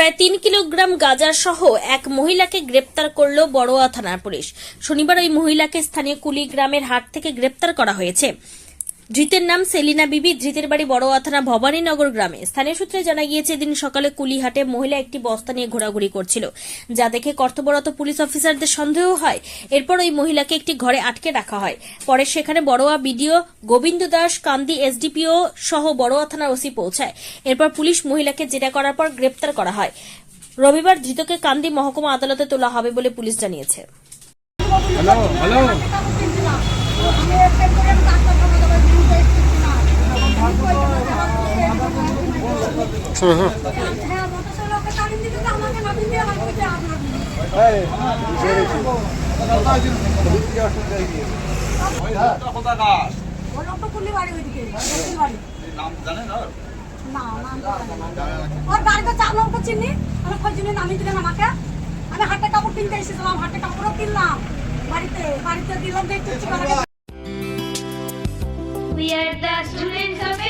প্রায় তিন কিলোগ্রাম গাঁজা সহ এক মহিলাকে গ্রেপ্তার করল বড়োয়া থানার পুলিশ। শনিবার ওই মহিলাকে স্থানীয় কুলি গ্রামের হাট থেকে গ্রেপ্তার করা হয়েছে। ধৃতের নাম সেলিনা বিবি ধৃতের বাড়ি বড়োয়া থানা ভবানীনগর গ্রামে। স্থানীয় সূত্রে জানা গিয়েছে এদিন সকালে কুলিহাটে মহিলা একটি বস্তা নিয়ে ঘোরাঘুরি করছিল যা দেখে কর্তব্যরত পুলিশ অফিসারদের সন্দেহ হয়। এরপর ওই মহিলাকে একটি ঘরে আটকে রাখা হয়। পরে সেখানে বড়োয়া বিডিও গোবিন্দ দাস কান্দি এসডিপিও সহ বড়োয়া থানার ওসি পৌঁছায়। এরপর পুলিশ মহিলাকে জেরা করার পর গ্রেপ্তার করা হয়। রবিবার ধৃতকে কান্দি মহকুমা আদালতে তোলা হবে বলে পুলিশ জানিয়েছে। হ্যালো হ্যালো আমাকে আমি হাটে কাপড় কিনতে এসেছিলাম হাটে কাপড়ও কিনলাম বাড়িতে বাড়িতে দিলাম দেখতে We are the students of